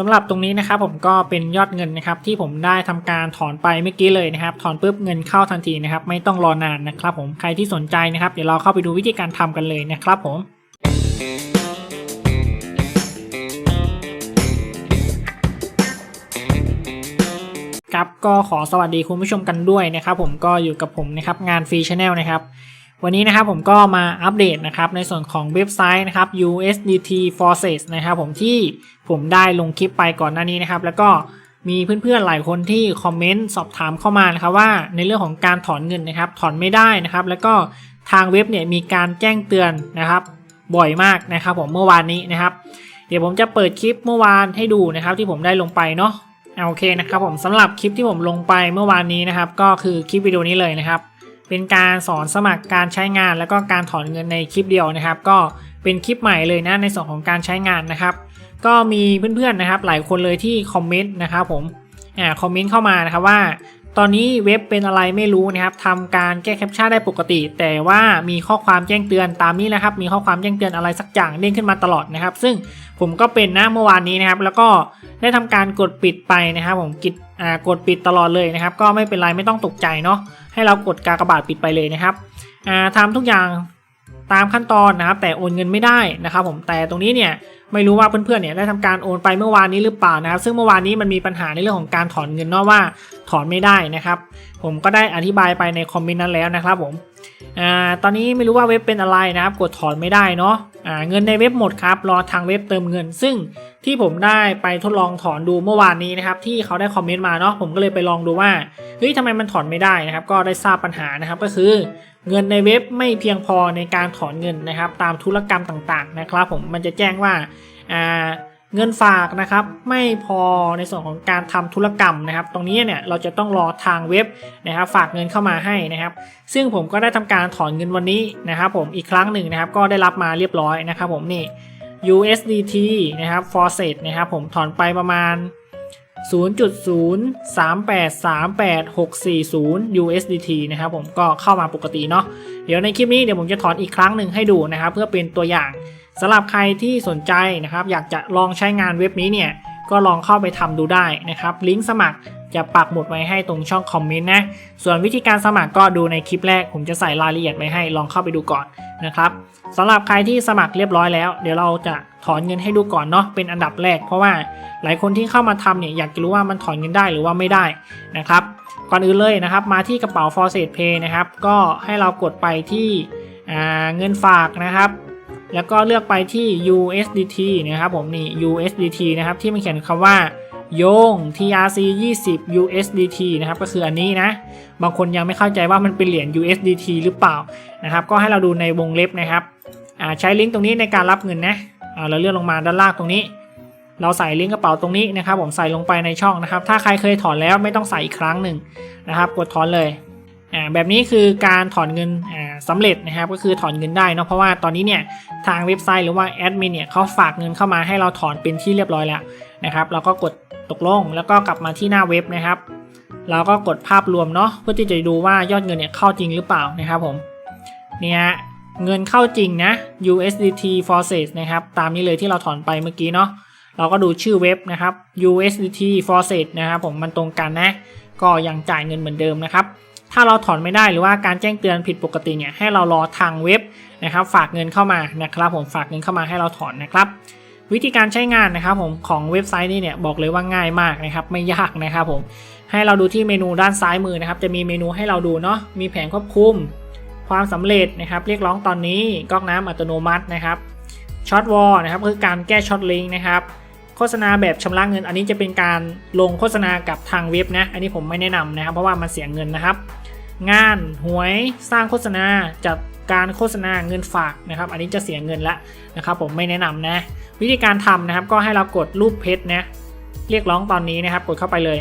สำหรับตรงนี้นะครับผมก็เป็นยอดเงินนะครับที่ผมได้ทำการถอนไปเมื่อกี้เลยนะครับ ถอนปุ๊บเงินเข้าทันทีนะครับ ไม่ต้องรอนานนะครับ ผมใครที่สนใจนะครับ เดี๋ยวเราเข้าไปดูวิธีการทำกันเลยนะครับผมครับก็ขอสวัสดีคุณผู้ชมกันด้วยนะครับ ผมก็อยู่กับผมนะครับงานฟรีชาแนลนะครับ วันนี้นะครับผมก็มาอัปเดตนะครับในส่วนของเว็บไซต์นะครับ USDT Forces นะครับผมที่ผมได้ลงคลิปไปก่อนหน้านี้นะครับ แล้วก็มีเพื่อนๆหลายคนที่คอมเมนต์สอบถามเข้ามานะครับว่าในเรื่องของการถอนเงินนะครับ ถอนไม่ได้นะครับ แล้วก็ทางเว็บเนี่ยมีการแจ้งเตือนนะครับ บ่อยมากนะครับ ผมเมื่อวานนี้นะครับ เดี๋ยวผมจะเปิดคลิปเมื่อวานให้ดูนะครับ ที่ผมได้ลงไปเนาะโอเคนะครับ ผมสำหรับคลิปที่ผมลงไปเมื่อวานนี้นะครับ ก็คือคลิปวิดีโอนี้เลยนะครับ เป็นการสอนสมัครการใช้งาน แล้วก็การถอนเงินในคลิปเดียวนะครับ ก็เป็นคลิปใหม่เลยนะในส่วนของการใช้งานนะครับ ก็มีเพื่อนๆนะครับ หลายคนเลยที่คอมเมนต์นะครับผมอ่าคอมเมนต์เข้ามานะครับว่า ตอนนี้เว็บเป็นอะไรไม่รู้นะครับทำการแก้แคปชั่นได้ปกติ แต่ว่ามีข้อความแจ้งเตือนตามนี้นะครับ มีข้อความแจ้งเตือนอะไรสักอย่างเด้งขึ้นมาตลอดนะครับ ซึ่งผมก็เป็นนะเมื่อวานนี้นะครับ แล้วก็ได้ทำการกดปิดไปนะครับ ผมกิดกดปิดตลอดเลยนะครับ ก็ไม่เป็นไรไม่ต้องตกใจเนาะให้เรากดกากบาทปิดไปเลยนะครับอ่าทำทุกอย่างตามขั้นตอนนะครับ แต่โอนเงินไม่ได้นะครับ ผมแต่ตรงนี้เนี่ย ไม่รู้ว่าเพื่อนๆเนี่ยได้ทำการโอนไปเมื่อวานนี้หรือเปล่านะครับ ซึ่งเมื่อวานนี้มันมีปัญหาในเรื่องของการถอนเงินเนาะว่าถอนไม่ได้นะครับ ผมก็ได้อธิบายไปในคอมเมนต์นั้นแล้วนะครับผมอ่าตอนนี้ไม่รู้ว่าเว็บเป็นอะไรนะครับ กดถอนไม่ได้เนาะอ่าเงินในเว็บหมดครับรอทางเว็บเติมเงิน ซึ่งที่ผมได้ไปทดลองถอนดูเมื่อวานนี้นะครับที่เขาได้คอมเมนต์มาเนาะผมก็เลยไปลองดูว่าเฮ้ยทำไมมันถอนไม่ได้นะครับ ก็ได้ทราบปัญหานะครับก็คือ เงินในเว็บไม่เพียงพอในการถอนเงินนะครับ ตามธุรกรรมต่างๆนะครับ ผมมันจะแจ้งว่าเงินฝากนะครับ ไม่พอในส่วนของการทำธุรกรรมนะครับ ตรงนี้เนี่ยเราจะต้องรอทางเว็บนะครับ ฝากเงินเข้ามาให้นะครับ ซึ่งผมก็ได้ทำการถอนเงินวันนี้นะครับ ผมอีกครั้งหนึ่งนะครับ ก็ได้รับมาเรียบร้อยนะครับ ผมนี่ USDT นะครับ f o r s e t นะครับ ผมถอนไปประมาณ 0.03838640 USDT นะครับผมก็เข้ามาปกติเนาะเดี๋ยวในคลิปนี้เดี๋ยวผมจะถอนอีกครั้งหนึ่งให้ดูนะครับ เพื่อเป็นตัวอย่างสำหรับใครที่สนใจนะครับ อยากจะลองใช้งานเว็บนี้เนี่ยก็ลองเข้าไปทำดูได้นะครับ ลิงก์สมัครจะปักหมุดไว้ให้ตรงช่องคอมเมนต์นะ ส่วนวิธีการสมัครก็ดูในคลิปแรก ผมจะใส่รายละเอียดไว้ให้ลองเข้าไปดูก่อน นะครับสำหรับใครที่สมัครเรียบร้อยแล้ว เดี๋ยวเราจะถอนเงินให้ดูก่อนเนาะเป็นอันดับแรก เพราะว่าหลายคนที่เข้ามาทำเนี่ยอยากจะรู้ว่ามันถอนเงินได้หรือว่าไม่ได้นะครับก่อนอื่นเลยนะครับ มาที่กระเป๋า f o r s e t Pay นะครับ ก็ให้เรากดไปที่เงินฝากนะครับ แล้วก็เลือกไปที่ USDT นะครับผมนี่ USDT นะครับที่มันเขียนคำว่า โยง TRC 20 USDT นะครับก็คืออันนี้นะ บางคนยังไม่เข้าใจว่ามันเป็นเหรียญ USDT หรือเปล่านะครับ ก็ให้เราดูในวงเล็บนะครับใช้ลิงก์ตรงนี้ในการรับเงินนะเราเลื่อนลงมาด้านล่างตรงนี้ เราใส่ลิงก์กระเป๋าตรงนี้นะครับ ผมใส่ลงไปในช่องนะครับ ถ้าใครเคยถอนแล้วไม่ต้องใส่อีกครั้งหนึ่งนะครับ กดถอนเลยแบบนี้คือการถอนเงินอ่าสำเร็จนะครับก็คือถอนเงินได้เนาะเพราะว่าตอนนี้เนี่ยทางเว็บไซต์หรือว่าแอดมินเนี่ยเขาฝากเงินเข้ามาให้เราถอนเป็นที่เรียบร้อยแล้วนะครับ เราก็กด ตกลงแล้วก็กลับมาที่หน้าเว็บนะครับ เราก็กดภาพรวมเนาะเพื่อที่จะดูว่ายอดเงินเนี่ยเข้าจริงหรือเปล่านะครับผมเนี่ยเงินเข้าจริงนะ USDT Forces นะครับตามนี้เลยที่เราถอนไปเมื่อกี้เนาะเราก็ดูชื่อเว็บนะครับ USDT Forces นะครับผมมันตรงกันนะ ก็ยังจ่ายเงินเหมือนเดิมนะครับถ้าเราถอนไม่ได้หรือว่าการแจ้งเตือนผิดปกติเนี่ยให้เรารอทางเว็บนะครับ ฝากเงินเข้ามานะครับ ผมฝากเงินเข้ามาให้เราถอนนะครับ วิธีการใช้งานนะครับผมของเว็บไซต์นี้เนี่ยบอกเลยว่าง่ายมากนะครับไม่ยากนะครับผมให้เราดูที่เมนูด้านซ้ายมือนะครับ จะมีเมนูให้เราดูเนาะมีแผงควบคุม ความสำเร็จนะครับ เรียกร้องตอนนี้ก๊อกน้ำอัตโนมัตินะครับช็อตวอลนะครับคือการแก้ช็อตลิงก์นะครับโฆษณาแบบชำระเงิน อันนี้จะเป็นการลงโฆษณากับทางเว็บนะอันนี้ผมไม่แนะนำนะครับ เพราะว่ามันเสียเงินนะครับ งานหวยสร้างโฆษณาจัด การโฆษณาเงินฝากนะครับ อันนี้จะเสียเงินละนะครับผมไม่แนะนำนะ วิธีการทำนะครับก็ให้เรากดรูปเพชรนะเรียกร้องตอนนี้นะครับ กดเข้าไปเลย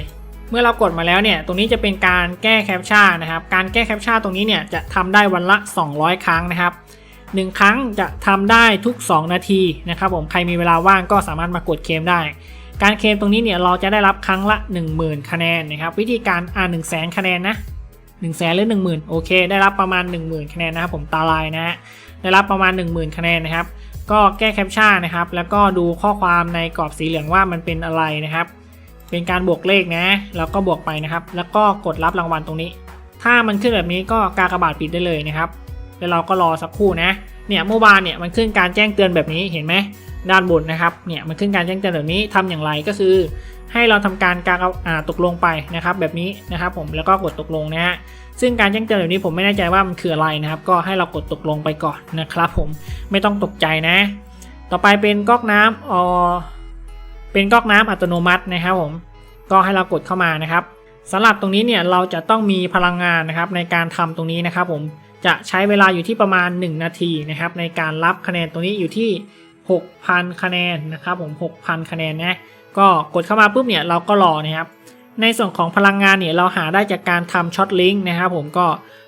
เมื่อเรากดมาแล้วเนี่ยตรงนี้จะเป็นการแก้แคปชั่นนะครับ การแก้แคปชั่นตรงนี้เนี่ยจะทำได้วันละ 200 ครั้งนะครับ1ครั้งจะทำได้ทุก 2 นาทีนะครับผมใครมีเวลาว่างก็สามารถมากดเคมได้ การเคมตรงนี้เนี่ยเราจะได้รับครั้งละ 10,000 คะแนนนะครับวิธีการอ่าน1 0 0 0 0 0 คะแนนนะ 1 0 0 0 0แสนหรือ10,000โอเค ได้รับประมาณ 10,000 คะแนนนะครับผมตาลายนะฮะได้รับประมาณ 10,000 คะแนนนะครับ ก็แก้แคปชั่นนะครับ แล้วก็ดูข้อความในกรอบสีเหลืองว่ามันเป็นอะไรนะครับ เป็นการบวกเลขนะแล้วก็บวกไปนะครับ แล้วก็กดรับรางวัลตรงนี้ ถ้ามันขึ้นแบบนี้ก็กากระบาทปิดได้เลยนะครับแล้วเราก็รอสักครู่นะเนี่ยเมื่อวานเนี่ยมันขึ้นการแจ้งเตือนแบบนี้เห็นไหมด้านบนนะครับเนี่ยมันขึ้นการแจ้งเตือนแบบนี้ทำอย่างไรก็คือ ให้เราทำการกากอ่าตกลงไปนะครับแบบนี้นะครับผมแล้วก็กดตกลงนะฮะซึ่งการแจ้งเตือนแบบนี้ผมไม่แน่ใจว่ามันคืออะไรนะครับ ก็ให้เรากดตกลงไปก่อนนะครับ ผมไม่ต้องตกใจนะ ต่อไปเป็นก๊อกน้ำออเป็นก๊อกน้ำอัตโนมัตินะครับผมก็ให้เรากดเข้ามานะครับสำหรับตรงนี้เนี่ยเราจะต้องมีพลังงานนะครับในการทำตรงนี้นะครับ ผมจะใช้เวลาอยู่ที่ประมาณ 1 นาทีนะครับ ในการรับคะแนนตรงนี้อยู่ที่ 6,000 คะแนนนะครับ ผม 6,000 คะแนนนะ ก็กดเข้ามาปุ๊บเนี่ยเราก็รอนะครับในส่วนของพลังงานเนี่ยเราหาได้จากการทำช็อตลิงก์นะครับผมก็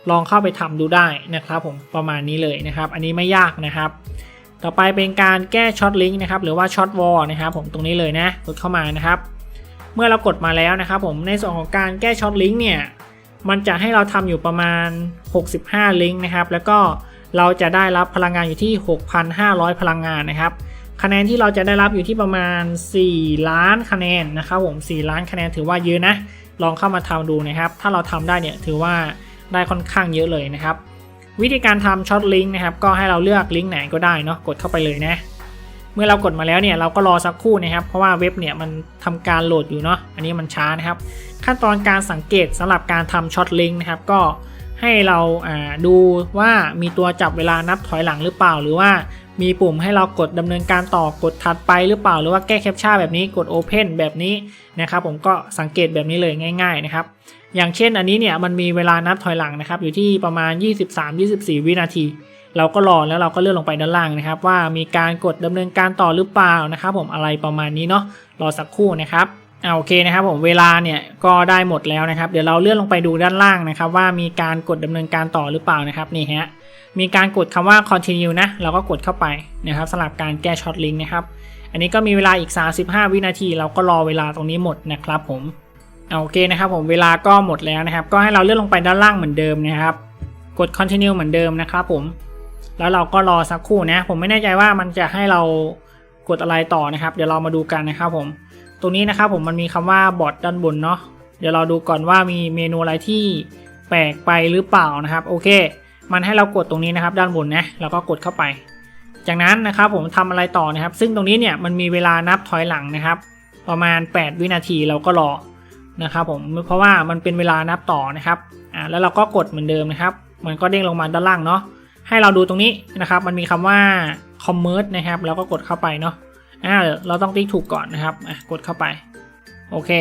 ลองเข้าไปทำดูได้นะครับผมประมาณนี้เลยนะครับ อันนี้ไม่ยากนะครับ ต่อไปเป็นการแก้ช็อตลิงก์นะครับหรือว่าช็อตวอลนะครับผมตรงนี้เลยนะกดเข้ามานะครับ เมื่อเรากดมาแล้วนะครับผมในส่วนของการแก้ช็อตลิงก์เนี่ยมันจะให้เราทำอยู่ประมาณ 65 ลิงก์นะครับ แล้วก็เราจะได้รับพลังงานอยู่ที่ 6,500 พลังงานนะครับ คะแนนที่เราจะได้รับอยู่ที่ประมาณ 4 ล้านคะแนนนะครับผม 4 ล้านคะแนนถือว่าเยอะนะ ลองเข้ามาทำดูนะครับ ถ้าเราทำได้เนี่ยถือว่าได้ค่อนข้างเยอะเลยนะครับ วิธีการทำช็อตลิงก์นะครับ ก็ให้เราเลือกลิงก์ไหนก็ได้เนาะ กดเข้าไปเลยนะ เมื่อเรากดมาแล้วเนี่ยเราก็รอสักครู่นะครับ เพราะว่าเว็บเนี่ยมันทำการโหลดอยู่เนาะ อันนี้มันช้านะครับ ขั้นตอนการสังเกตสำหรับการทำช็อตลิงก์นะครับ ก็ให้เราดูว่ามีตัวจับเวลานับถอยหลังหรือเปล่า หรือว่า มีปุ่มให้เรากดดำเนินการต่อกดถัดไปหรือเปล่า หรือว่าแก้แคปชั่นแบบนี้กด Open แบบนี้นะครับผมก็สังเกตแบบนี้เลยง่าย ๆนะครับ อย่างเช่นอันนี้เนี่ยมันมีเวลานับถอยหลังนะครับอยู่ที่ประมาณ 23-24 วินาที เราก็รอแล้วเราก็เลื่อนลงไปด้านล่างนะครับ ว่ามีการกดดำเนินการต่อหรือเปล่านะครับ ผมอะไรประมาณนี้เนาะรอสักครู่นะครับ อ่าโอเคนะครับผมเวลาเนี่ยก็ได้หมดแล้วนะครับ เดี๋ยวเราเลื่อนลงไปดูด้านล่างนะครับ ว่ามีการกดดำเนินการต่อหรือเปล่านะครับนี่ฮะมีการกดคำว่า continue นะเราก็กดเข้าไปนะครับสำหรับการแก้ช็อตลิงก์นะครับ อันนี้ก็มีเวลาอีก 35 วินาที เราก็รอเวลาตรงนี้หมดนะครับผมเอาโอเคนะครับผมเวลาก็หมดแล้วนะครับ ก็ให้เราเลื่อนลงไปด้านล่างเหมือนเดิมนะครับ กด continue เหมือนเดิมนะครับผม แล้วเราก็รอสักครู่นะ ผมไม่แน่ใจว่ามันจะให้เรากดอะไรต่อนะครับ เดี๋ยวเรามาดูกันนะครับผม ตรงนี้นะครับผมมันมีคำว่าบอทด้านบนเนาะเดี๋ยวเราดูก่อนว่ามีเมนูอะไรที่แปลกไปหรือเปล่านะครับ โอเค มันให้เรากดตรงนี้นะครับ ด้านบนนะเราก็กดเข้าไป จากนั้นนะครับผมทำอะไรต่อนะครับ ซึ่งตรงนี้เนี่ยมันมีเวลานับถอยหลังนะครับ ประมาณ 8 วินาทีเราก็รอนะครับผมเพราะว่ามันเป็นเวลานับต่อนะครับอ่าแล้วเราก็กดเหมือนเดิมนะครับ มันก็เด้งลงมาด้านล่างเนาะให้เราดูตรงนี้นะครับ มันมีคำว่า commerce นะครับ แล้วก็กดเข้าไปเนาะ อ่าเราต้องติ๊กถูกก่อนนะครับอะกดเข้าไป โอเค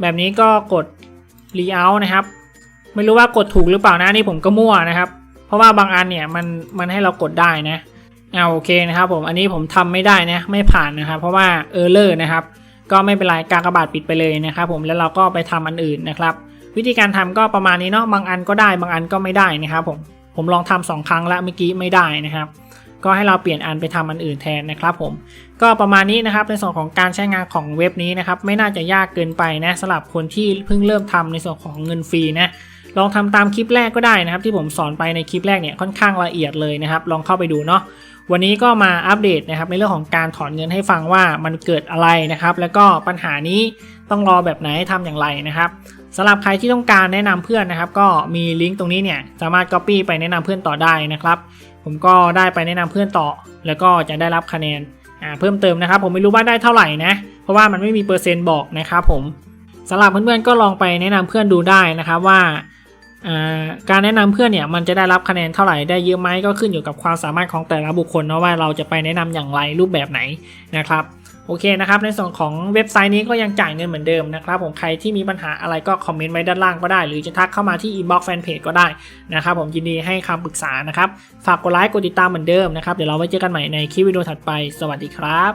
แบบนี้ก็กด layout นะครับ ไม่รู้ว่ากดถูกหรือเปล่านะนี่ผมก็มั่วนะครับ เพราะว่าบางอันเนี่ยมันมันให้เรากดได้นะอ่าโอเคนะครับผมอันนี้ผมทำไม่ได้นะไม่ผ่านนะครับ เพราะว่า error นะครับ ก็ไม่เป็นไรกากบาทปิดไปเลยนะครับ ผมแล้วเราก็ไปทำอันอื่นนะครับ วิธีการทำก็ประมาณนี้เนาะบางอันก็ได้บางอันก็ไม่ได้นะครับ ผมผมลองทำสองครั้งแล้วเมื่อกี้ไม่ได้นะครับ ก็ให้เราเปลี่ยนอันไปทำอันอื่นแทนนะครับผม ก็ประมาณนี้นะครับในส่วนของการใช้งานของเว็บนี้นะครับไม่น่าจะยากเกินไปนะสำหรับคนที่เพิ่งเริ่มทำในส่วนของเงินฟรีนะลองทำตามคลิปแรกก็ได้นะครับ ที่ผมสอนไปในคลิปแรกเนี่ยค่อนข้างละเอียดเลยนะครับ ลองเข้าไปดูเนาะวันนี้ก็มาอัปเดตนะครับในเรื่องของการถอนเงินให้ฟังว่ามันเกิดอะไรนะครับ แล้วก็ปัญหานี้ต้องรอแบบไหนทำอย่างไรนะครับ สำหรับใครที่ต้องการแนะนำเพื่อนนะครับ ก็มีลิงก์ตรงนี้เนี่ยสามารถ Copy ไปแนะนำเพื่อนต่อได้นะครับ ผมก็ได้ไปแนะนำเพื่อนต่อ แล้วก็จะได้รับคะแนนเพิ่มเติมนะครับ ผมไม่รู้ว่าได้เท่าไหร่นะเพราะว่ามันไม่มีเปอร์เซ็นต์บอกนะครับผมสำหรับเพื่อนๆก็ลองไปแนะนำเพื่อนดูได้นะครับว่าการแนะนำเพื่อนเนี่ยมันจะได้รับคะแนนเท่าไหร่ได้เยอะไหมก็ขึ้นอยู่กับความสามารถของแต่ละบุคคลนะว่าเราจะไปแนะนำอย่างไรรูปแบบไหนนะครับ โอเคนะครับในส่วนของเว็บไซต์นี้ก็ยังจ่ายเงินเหมือนเดิมนะครับผมใครที่มีปัญหาอะไรก็คอมเมนต์ไว้ด้านล่างก็ได้ หรือจะทักเข้ามาที่อินบ็อกซ์แฟนเพจก็ได้นะครับผมยินดีให้คำปรึกษานะครับ ฝากกดไลค์กดติดตามเหมือนเดิมนะครับ เดี๋ยวเราไว้เจอกันใหม่ในคลิปวิดีโอถัดไป สวัสดีครับ